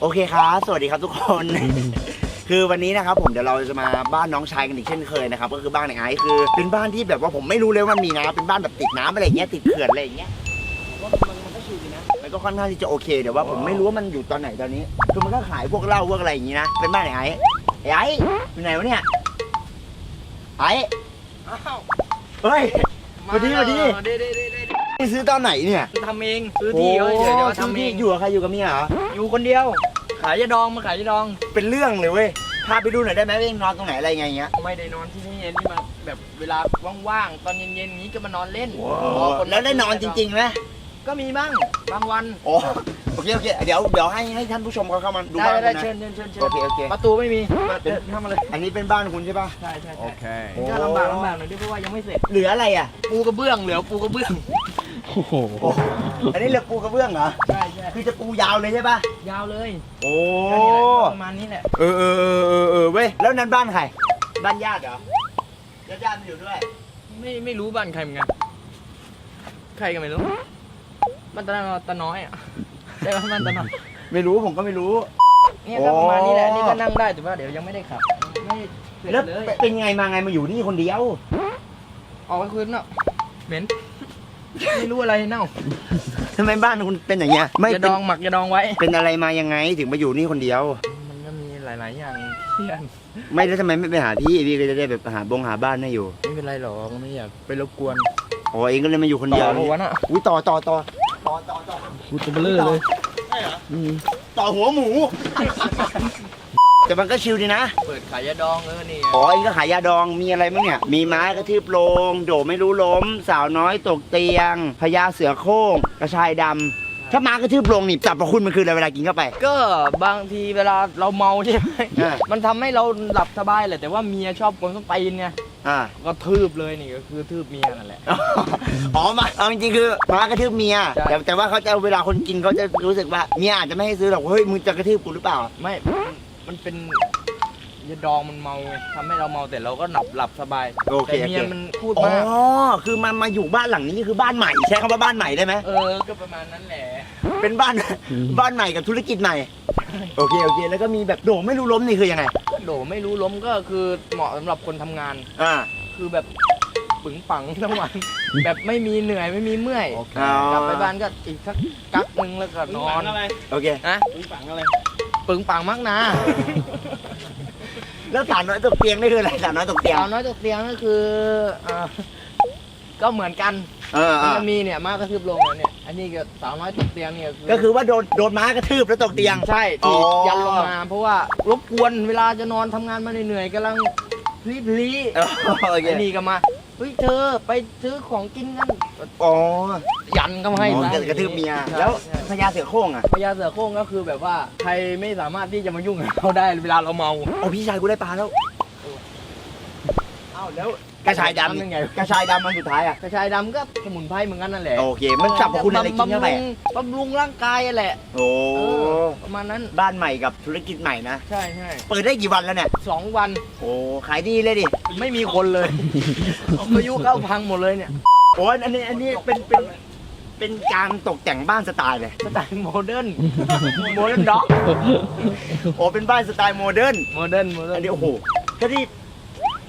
โอเคครับ สวัสดีครับทุกคน คือวันนี้นะครับผมเดี๋ยวเราจะมาบ้านน้องชายกันอีกเช่นเคยนะครับก็คือบ้านในไอซ์คือ เป็นบ้านที่แบบว่าผมไม่รู้เลยว่ามันมีน้ำเป็นบ้านแบบติดน้ำอะไรอย่างเงี้ยติดเขื่อนอะไรอย่างเงี้ยผมว่ามันมันก็ชิลดีนะมันก็ค่อนข้างที่จะโอเคเดี๋ยวว่าผมไม่รู้ว่ามันอยู่ตอนไหนตอนนี้คือมันก็ขายพวกเหล้าพวกอะไรอย่างงี้นะเป็นบ้านในไอซ์ไอ้ไอซ์อยู่ไหนวะเนี่ยไอซ์อ้าวเฮ้ยสวัสดีสวัสดีเด้เด้เด้เด้นี่ซื้อตอนไหนเนี่ยทำเองซื้อที่เขาเฉยๆเดี๋ยวโอ้ซื้อทำเอที่งอยู่กับใครอยู่กับเมียเหรออยู่คนเดียว ขายยาดองมาขายยาดอง เป็นเรื่องเลยเว้ย พาไปดูหน่อยได้ไหมว่าเองนอนตรงไหนอะไรไงเงี้ยไม่ได้นอนที่นี่นี่มาแบบเวลาว่างๆตอนเย็นๆนี้ก็มานอนเล่นแล้วได้นอนจริงๆไหมๆก็มีบ้างบางวันโอ้โอเคโอเค เดี๋ยวเดี๋ยวให้ให้ท่านผู้ชมเขาเข้ามาดูได้บ้านได้กันเชินะญเชิญเชิญเชิญโอเคโอเค ประตูไม่มีเปิดเปิดทำอะไรอันนี้เป็นบ้านคุณใช่ป่ะ ใช่ใช่ใช่ Okay. ก็ลำบากลำบากหน่อยด้วยเพราะว่ายังไม่เสร็จ เหลืออะไรอะ ปูกระเบื้องเหลือปูกระเบื้อง โอ้โหโอ้อันนี้เหลือปูกระเบื้องเหรอ ใช่ใช่คือจะปูยาวเลยใช่ป่ะยาวเลยโอ้ก็นี่แหละประมาณนี้แหละเออเออเออเออเออเว้ย แล้วนั้นบ้านใคร บ้านญาติเหรอ ญาติญาติมาอยู่ด้วย ไม่ไม่รู้บ้านใครเหมือนกันใครก็ไม่รู้บ้านตาตาน้อยอะใช่ไหมบ้านตาน้อยไม่รู้ผมก็ไม่รู้ เนี่ยก็ประมาณนี้แหละโอ้นี่ก็นั่งได้แต่ว่าเดี๋ยวยังไม่ได้ขับ ไม่เสร็จแล้วเลยเป็นไงมาไงมาอยู่นี่คนเดียว ออกไปคืนเนาะเหม็น ไม่รู้อะไรเน่าทำไมบ้านคุณเป็นอย่างเงี้ยไม่อย่าเป็ดนองหมักอย่าดองไว้ เป็นอะไรมายังไงถึงมาอยู่นี่คนเดียว มันก็มีหลาย ๆ อย่างเพื่อนไม่แล้วทำไมไม่ไปหาพี่พี่ก็จะได้แบบหาบงหาบ้านให้อยู่ไม่เป็นไรหรอกไม่อยากไปรบกวนอ๋อเองก็เลยมาอยู่คนเดียวต่อหัวน่ะอุ้ยต่อต่อต่อต่อต่อต่อกูตัวเบลอเลยใช่เหรอต่อหัวหมู แต่มันก็ชิลดีนะ เปิดขายยาดองเออนี่อ๋อเองก็ขายยาดองมีอะไรมั้งเนี่ย มีไม้กระทืบโลง โดไม่รู้ล้ม สาวน้อยตกเตียงพญาเสือโคร่งกระชายดำถ้าม้ากระทืบโลงนี่สรรพคุณมันคืออะไรเวลากินเข้าไป ก็บางทีเวลาเราเมาใช่ไหมอ่ามันทำให้เราหลับสบายแหละแต่ว่าเมียชอบกวนส้นตีนไงอ่า ก็ทืบเลยนี่ก็คือทืบเมียนั่นแหละ อ๋อมาเอาจริงๆคือม้ากระทืบเมีย ใช่ แต่แต่ว่าเขาจะเวลาคนกินเขาจะรู้สึกว่าเมียอาจจะไม่ให้ซื้อหรอกเฮ้ยมึงจะกระทืบกูหรือเปล่า ไม่ มันเป็นยาดองมันเมาไงทำให้เราเมาแต่เราก็หลับหลับสบายโอเคแต่เมียโอเค มันพูดอ๋อ มากคือมันมาอยู่บ้านหลังนี้คือบ้านใหม่ ใช้คำว่าบ้านใหม่ได้ไหม เออก็ประมาณนั้นแหละเป็นบ้าน บ้านใหม่กับธุรกิจใหม่ โอเค โอเค แล้วก็มีแบบโด่ไม่รู้ล้มนี่คือยังไง ก็โดไม่รู้ล้มก็คือเหมาะสำหรับคนทำงาน อ่า คือแบบปึงปังทั้งวัน แบบไม่มีเหนื่อยไม่มีเมื่อยอ๋อกลับไปบ้านก็อีกสักกักหนึ่งแล้วก็นอน โอเค นะ ปึ้งปังอะไรปึงปังมากนะแล้วสาวน้อยตกเตียงนี่คืออะไรสาวน้อยตกเตียง สาวน้อยตกเตียงก็คืออ่าก็เหมือนกันเออเอมันอจะมีเนี่ยมากระทืบลงแล้วเนี่ย อันนี้ก็สาวน้อยตกเตียงเนี่ยก็คือว่าโดนโดนม้ากระทืบแล้วตกเตียง ใช่อ๋ที่อยันลงมาเพราะว่ารบกวนเวลาจะนอนทำงานมาเหนื่อยๆกำลังพลีพลีเออโอเค ไอ้นี่ก็มา เฮ้ยเธอไปซื้อของกินกัน อ๋อยันก็มาให้อ๋อซะกระทืบเมียใช่แล้วใช่พญาเสือโคร่งอะพญาเสือโคร่งก็คือแบบว่าใครไม่สามารถที่จะมายุ่งกับเราได้เวลาเราเมาโอ้พี่ชายกูได้ปลาแล้ว อ้าวแล้วกระชายดำยังไงกระชายดำมันสุดท้ายอะ กระชายดำก็สมุนไพรเหมือนกันนั่นแหละโอเค มันสรรพคุณอะไรกินเข้าไปบำรุงบำรุงร่างกายอะแหละ โอ้เออประมาณนั้น บ้านใหม่กับธุรกิจใหม่นะ ใช่ใช่เปิดได้กี่วันแล้วเนี่ยสองวัน โอ้ ขายดีเลยดิ ไม่มีคนเลยพายุเข้าพังหมดเลยเนี่ย โอ้ยอันนี้อันนี้เป็นเป็นเป็นการตกแต่งบ้านสไตล์เลยสไตล์โมเดิร์นโมเดิร์นด็อกโอ้เป็นบ้านสไตล์โมเดิร์นโมเดิร์นโมเดิร์อันนนี้โอ้โหก็ที่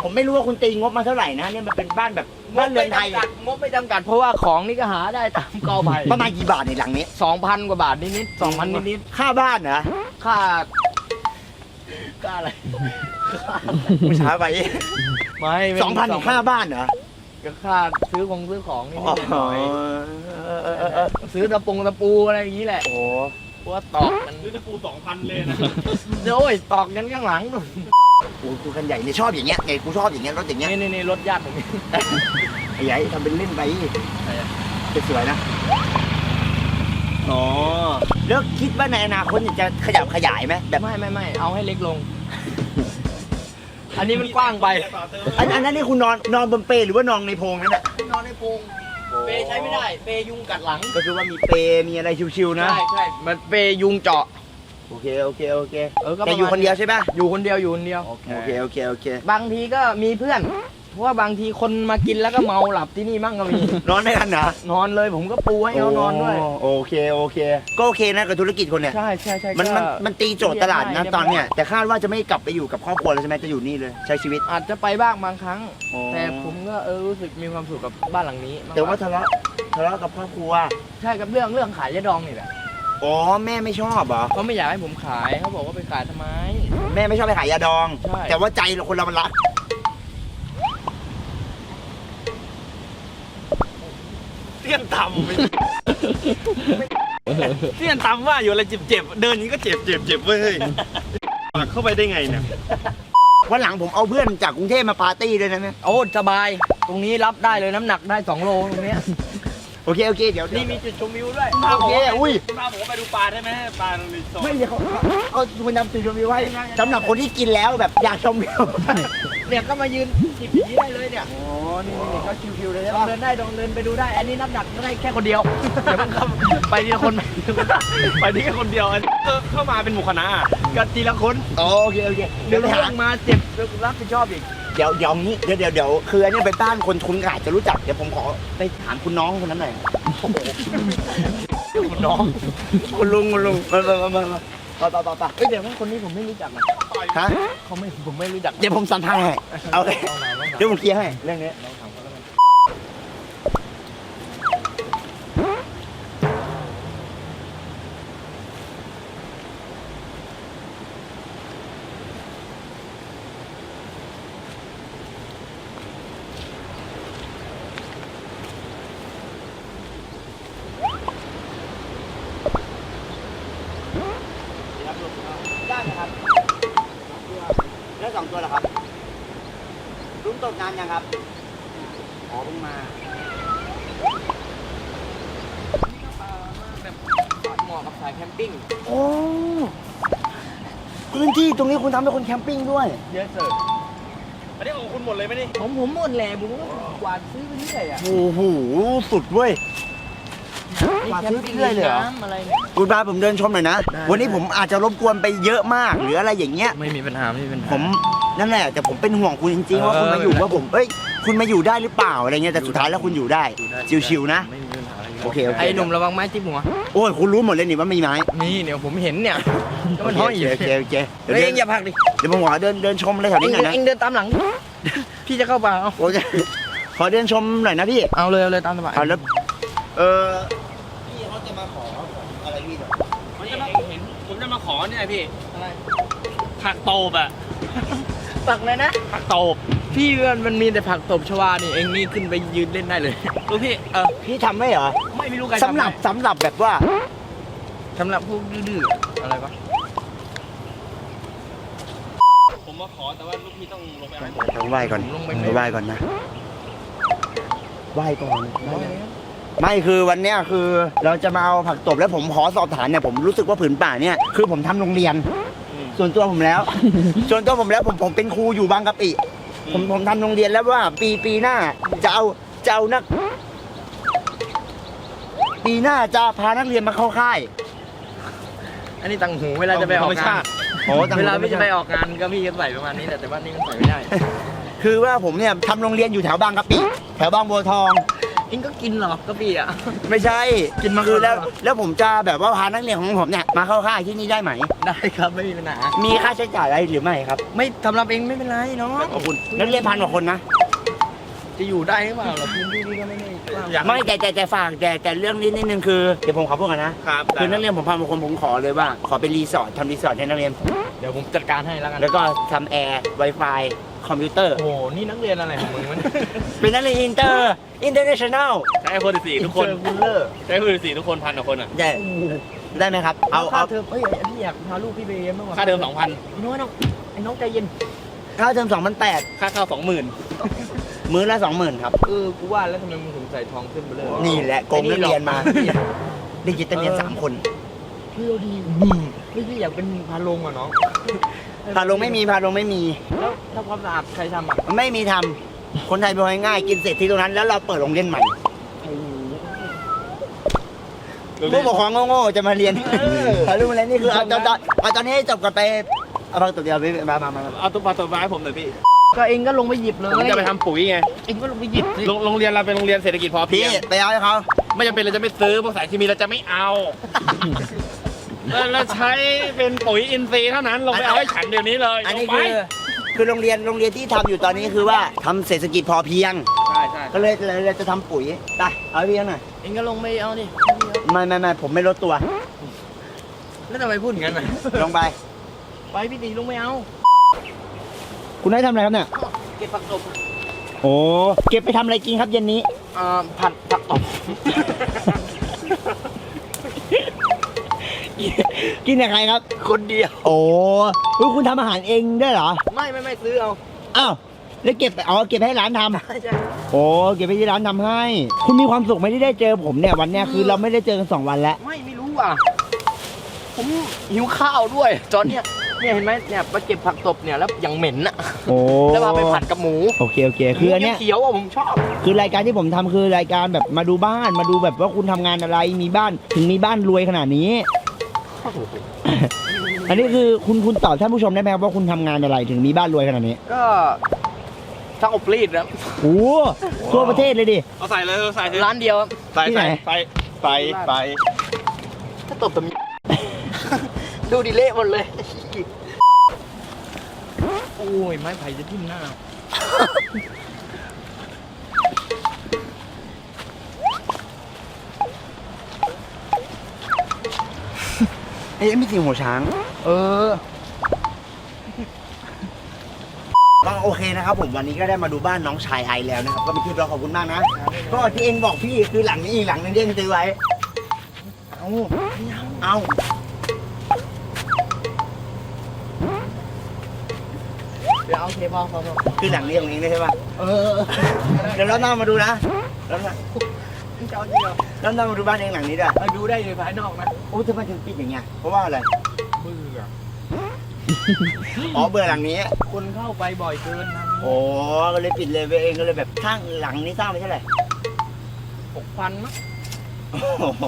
ผมไม่รู้ว่าคุณตีงบมาเท่าไหร่นะเนี่ยมันเป็นบ้านแบบบ้านเรือนไทยงบไม่จำกัดเพราะว่าของนี่ก็หาได้ตามกอไผ่ประมาณกี่บาทในหลังนี้สองพันกว่าบาทนิดๆสองพันนิดค่าบ้านเหรอๆค่าค่าอะไรไม่ช้าไปไม่ไม่สองพันค่าบ้านเหรอ ก็ค่าซื้อของซื้อของนิดอ๋อๆหน่อยเออเออเออเออๆซื้อตะปงตะปูอะไรอย่างนี้แหละโอ้โหเพราะว่าตอกมันซื้อตะปูสองพันเลยนะโอ้ยตอกกันข้างหลังนู่นโอ้โหกูคันใหญ่เนี่ยชอบอย่างเงี้ยไงกูชอบอย่างเงี้ยรถอย่างเงี้ยนี่นี่นี่รถญาติผมนี่ไอ้ใหญ่ทำเป็นเล่นไปใช่อะสวยๆนะอ๋อแล้วคิดว่าในอนาคตเนี่ยจะขยับขยายไหมแบบไม่ไม่ไม่เอาให้เล็กลง อันนี้มันกว้างไป อันอันนั้นนี่คุณนอนนอนบนเปลหรือว่านอนในโพรงนั่นแหละนอนในโพรงเปใช้ไม่ได้ เปยุงกัดหลัง ก็คือว่ามีเปมีอะไรชิวๆนะ ใช่ใช่มันเปยุงเจาะ โอเคโอเคโอเคเออก็แต่อยู่คนเดียวใช่ปะอยู่คนเดียวอยู่คนเดียว โอเคโอเคโอเค บางทีก็มีเพื่อนโท ราะว่าบางทีคนมากินแล้วก็เมาหลับที่นี่มั่งก็มี นอนไม่ทันเหรอนอนเลยผมก็ปูให้เขานอนด้วย โอเคโอเค ก็โอเคนะกับธุรกิจคนเนี่ย ใช่ใช่ใช่มันมันก็มันตีโจทย์ตลาดนะเรียกได้ตอนเนี้ยแต่คาดว่าจะไม่กลับไปอยู่กับครอบครัวแล้วใช่ไหมจะอยู่นี่เลยใช้ชีวิต อาจจะไปบ้างบางครั้ง อ๋อ แต่ผมก็เออรู้สึกมีความสุขกับบ้านหลังนี้มกกแต่ว่าทะเลาะทะเลาะกับครอบครัวใช่กับเรื่องเรื่องขายยาดองนี่แหละอ๋อแม่ไม่ชอบเหรอเขาไม่อยากให้ผมขายเขาบอกว่าไปขายทำไม แม่ไม่ชอบไปขายยาดอง ใช่ แต่ว่าใจเราคนเรามันรัก เตี้ยนต่ำไปเตี้ยนต่ำว่าอยู่อะไรเจ็บๆ เดินอย่างนี้ก็เจ็บเจ็บเจ็บเว้ยปักเข้าไปได้ไงเนี่ย วันหลังผมเอาเพื่อนจากกรุงเทพมาปาร์ตี้ด้วยนะเนี่ย โอ้สบาย ตรงนี้รับได้เลยน้ำหนักได้ 2 โลตรงเนี้ยโอเคโอเคเดี๋ยวนี่มีจุดชมวิวด้วยโอเคอุ้ยพาผมไปดูปลาได้ไหมปลาในโซนไม่เดี๋ยวเขาเอาคุณนำจุดชมวิวไว้สำหรับคนที่กินแล้วแบบอยากชมวิว เนี่ยก็มายืนจิบอย่างนี้ได้เลยเนี่ยอ๋อนี่นี่เขาชิวๆเลยลใช่องปะเดินได้ลองเดินไปดูได้ อันนี้น้ำหนักได้แค่คนเดียวเดี๋ยวมันเข้าไปทีละคน ไปนี่แค่คนเดียวอันเออเข้ามาเป็นหมู่คณะอะก็ทีละคนอ๋อโอเคโอเคเดี๋เดี๋ยยววไปเรื่หาองมาเจ็บรับผิดชอบอีกเดี๋ยวเดี๋ยวงี้เดี๋ยวเดี๋ยวเดี๋ยวคืออันเนี้ยไปบ้านคนทุนอาจจะรู้จักเดี๋ยวผมขอไปถามคุณน้องคนนั้นหน่อยคุณน้องคุณลุงคุณลุงมามามามามาไปไปไปไปเอ้ยเดี๋ยวว่าคนนี้ผมไม่รู้จักนะฮะเขาไม่ผมไม่รู้จักเดี๋ยวผมสัมภาษณ์ให้เอาเลยลองถามลองถามเดี๋ยวผมเคลียร์ให้เรื่องนี้ ลองถามเขาแล้วกัน ได้ไหมครับแล้ว สองตัวเหรอครับลุงตกนานยังครับอ๋อเพิ่งมาแบบเหมาะกับสายแคมปิ้งโอ้พื้นที่ตรงนี้คุณทำให้คนแคมปิ้งด้วย เยอะเสิร์ฟอันนี้ของคุณหมดเลยไหมนี่ผมผมหมดแหละผมก็กวาดซื้อไปเรื่อยอะโอ้โหสุดเว้ย มีกวาดแคซื้มอปิ้งเรื่อยเลยเหรอ น้ำอะไรเนี่ย คุณพาผมเดินชมหน่อยนะ ได้ วันนี้ผมอาจจะรบกวนไปเยอะมาก หรืออะไรอย่างเงี้ย ไม่มีปัญหาไม่มีปัญหา ผมนั่นแหละแต่ผมเป็นห่วงคุณจริงๆ ว่าเออคุณมาอยู่ไม่เป็นไรว่าผมเอ้ยคุณมาอยู่ได้หรือเปล่าอะไรเงี้ยแต่สุดท้ายแล้วคุณอยู่ได้ชิวๆนะ ไม่มีปัญหาอะไรโอเคโอเค ไอ้หนุ่มระวังไม้จิ้มหัว โอ้ยคุณรู้หมดเลยนี่ว่ามีไม้นี่เดี๋ยวผมเห็นเนี่ยก็โอมันเคห้อยโออยู่เคโอเคโอเคเดี๋ยวเฮ้ยเดิเอนงอย่าพักดิเดี๋ยวผมขอเดินเดินชมอะไรแถวเอนี้งหน่อยนะเองเดินตามหลัง พี่จะเข้าป่าเอาโอเคขอเดินชมหน่อยนะพี่เอาเลยเอาเลยตามสบายเอาแล้วเออ เนี่ยพี่อะไรผักโตบอะปักเลยนะ ผักโตบพี่มันมันมีแต่ผักตบชวานี่เองนี่ขึ้นไปยืนเล่นได้เลยรู้พี่เออพี่ทำไหมเหรอไม่ไม่รู้ใครสำหรับสำหรับแบบว่า สำหรับพวกดื้อๆอะไรปะผมมาขอแต่ว่าลูกพี่ต้องลงไปเอาให้ผม ต้องไหว้ก่อนผมลงไปต้องไหว้ก่อนนะไหว้ก่อนไม่เลย ไม่คือวันเนี้ยคือเราจะมาเอาผักตบแล้วผมขอสอบถามเนี่ยผมรู้สึกว่าผืนป่าเนี่ยคือผมทำโรงเรียนอืมส่วนตัวผมแล้ว ส่วนตัวผมแล้วผมผมเป็นครูอยู่บางกะปิ ผมผมทำโรงเรียนแล้วว่า ปีปีหน้าจะเอาจะเอานัก ปีหน้าจะพานักเรียนมาเข้าค่าย อันนี้ตังหูเวลาจะไปออกงานโอ้ต่งเวลาหูพี่จะไปออกงานก็พี่จะใส่ประมาณนี้แหละแต่ว่านี่มันใส่ไม่ได้ คือว่าผมเนี่ยทำโรงเรียนอยู่แถวบางกะปิ แถวบางบัวทอง เองก็กินเหรอก็พี่อะ ไม่ใช่กินมาคือแล้วก่อนเหรอแล้วผมจะแบบว่าพานักเรียนของผมเนี่ยมาเข้าค่ายที่นี่ได้ไหม ได้ครับไม่มีปัญหามีค่าใช้จ่ายอะไรหรือไม่ครับ ไม่สำหรับเองไม่เป็นไรเนาะขอบคุณนักเรียนพันกว่าคนนะ จะอยู่ได้หรือเปล่าล่ะพื้นที่นี่ก็ไม่ได้กว้างอยากไม่แต่แต่แต่ฝากแต่แต่เรื่องนี้นิดนึงคือเดี๋ยวผมขอพูดกันนะครับคือนักเรียนผมพันกว่าคนผมขอเลยว่า ขอเป็นรีสอร์ททำรีสอร์ทให้นักเรียน เดี๋ยวผมจัดการให้แล้วกัน แล้วก็ทำแอร์ Wi-Fi คอมพิวเตอร์ โอ้โหนี่นักเรียนอะไรของมึงวะเนี่ยเป็นนักเรียนอินเตอร์อินเตอร์เนชั่นแนลใช้ไอโฟน14ทุกคนเจอคุณเลอร์ใช้ไอโฟน14ทุกคนพันกว่าคนอะได้ได้ไหมครับ เอาค่าเอาเทอมเอ้ยพี่อยากพาลูกพี่ไปเรียนบ้างวะค่าเทอม2,000ไอ้น้อยน้องไอ้น้องใจเย็นค่าเทอมสองพันแปดค่าข้าว20,000มื้อละสองหมื่นครับ เออกูว่าแล้วทำไมมึงถึงใส่ทองขึ้นไปเลยนี่แหละโกงนักเรียนมาเด็กจิตนักเรียนสามคนพี่เราดีนี่พี่อยากเป็นพาลงอะน้อง พาลงไม่มีพาลงไม่มี แล้วทำความสะอาดใครทำอะไม่มีทำคนไทยเป็นคนง่ายๆกินเสร็จที่ตรงนั้น แล้วเราเปิดโรงเรียนใหม่ผู้ปกครองโง่ๆจะมาเรียนพาลูกมาเรียนนี่คือเอาตอนตอนเอาตอนนี้ให้จบกันไปเอาพักตัวเดียวไปมามามามาเอาตุ๊กปลาตัวไม้ผมหน่อยพี่ก็เองก็ลงไปหยิบเลยผมจะไปทำปุ๋ยไงเองก็ลงไปหยิบสิโรงโรงเรียนเราเป็นโรงเรียนเศรษฐกิจพอเพีพี่ยงไปเอาให้เขาไม่จำเป็นเราจะไม่ซื้อพวกสายเคมีเราจะไม่เอา เราเราใช้เป็นปุ๋ยอินทรีย์เท่านั้นลงไปเอาให้ฉันเดี๋ยวนี้เลยอันนี้ลงไปคือคือโรงเรียนโรงเรียนที่ทำอยู่ตอนนี้คือว่าทำเศรษฐกิจพอเพียง ใช่ใช่ก็เลยเลยเลยจะทำปุ๋ยไปเอาให้พี่เขาหน่อยเองก็ลงไปเอาดิไม่ไม่ไม่ผมไม่ลดตัว แล้วทำไมพูดอย่างนั้นน่ะลงไป ไปพี่ตีลงไม่เอาคุณได้ทำอะไรครับเนี่ย เก็บผักตบโอ้ เก็บไปทำอะไรกินครับเย็นนี้ อ่าผัดผักตบ กินกับใครครับ คนเดียว โอ้เฮ้ยคุณทำอาหารเองด้วยเหรอ ไม่ไม่ไม่ซื้อเอาอ้าวแล้วเก็บไปอ๋อเก็บให้ร้านทำ ใช่ใช่โอ้เก็บไปที่ร้านทำให้ คุณมีความสุขไหมที่ได้เจอผมเนี่ยวันเนี้ยคือเราไม่ได้เจอกันสองวันแล้ว ไม่ไม่รู้อะ ผมหิวข้าวด้วยตอนเนี้ยเนี่ยเห็นไหมเนี่ยไปเก็บผักตบเนี่ยแล้วยังเหม็นอะโอ้แล้วมาไปผัดกับหมูโอเคโอเคคืออันเนี้ยเขียวๆอะผมชอบ คือรายการที่ผมทำคือรายการแบบมาดูบ้านมาดูแบบว่าคุณทำงานอะไรมีบ้านถึงมีบ้านรวยขนาดนี้ อันนี้คือคุณคุณตอบท่านผู้ชมได้ไหมครับว่าคุณทำงานอะไรถึงมีบ้านรวยขนาดนี้ก็ช่างอบรีดนะโอ้ทั่วประเทศเลยดิ เอาใส่เลยเอาใส่เลยร้านเดียวครับใส่ที่ไหน ใส่ใส่ใส่ใส่ถ้าตบแต่มีดูดิเละหมดเลยโอ้ยไม้ไผ่จะทิ่มหน้า เอ้ยไม่จริงหัวช้าง เออก็โอเคนะครับผมวันนี้ก็ได้มาดูบ้านน้องชายไอแล้วนะครับ ก็เป็นที่เราขอบคุณมากนะ ก็ที่เองบอกพี่คือหลังนี้อีกหลังนึงที่เองซื้อไว้ เอาเอาเดี๋ยวเอาเคพอพอพอคือหลังนี้ตรงนี้เลยใช่ป่ะเออเดี๋ยวรอบหน้ามาดูนะรอบหน้าจะเอาจริงเหรอ รอบหน้ามาดูบ้านเองหลังนี้ด้วยเอาดูได้เลยภายนอกนะโอ้ทำไมถึงปิดอย่างเงี้ยเพราะว่าอะไรเบื่ออ๋อเบื่อหลังนี้ คนเข้าไปบ่อยเกินนะโอ้ก็เลยปิดเลยเองก็เลยแบบสร้างหลังนี้สร้างไปเท่าไหร่หกพันมั้งโอ้โห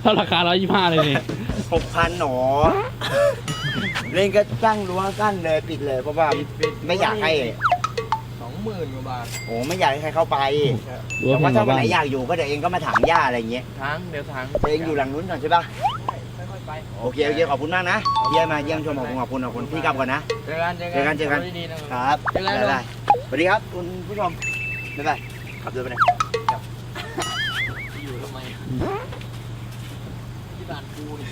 เท่าราคาร้อยยี่ห้าเลยนี่หกพันหนอเล่นก็สร้างรั้วกั้นเลยปิดเลยเพราะว่าปิดปิดไม่อยากให้สอง หมื่นกว่าบาท โอ้ไม่อยากให้ใครเข้าไปรั้วแต่แพว่างกถ้าว่าวันบ้านไหนอยากอยู่ก็เดี๋ยวเองก็มาถางหญ้าอะไรอย่างเงี้ยทางเดี๋ยวทางแต่เองอยู่หลังนู้นก่อนใช่ปะใช่ค่อยๆไปโอเคโอเคขอบคุณมากนะเยี่ยมมาเยี่ยมชมขอบคุณขอบคุณขอบคุณพี่กลับก่อนนะ เจอกันเจอเจอกันเจอกัน ขับรถดีๆนะคครับรับเจอกันบ๊ายบายสวัสดีครับคุณผู้ชมบ๊ายบายขับเรือไปไหนอยู่ทำไมที่บ้านกูนี่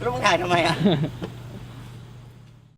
แล้วมึงถ่ายทำไมอะเ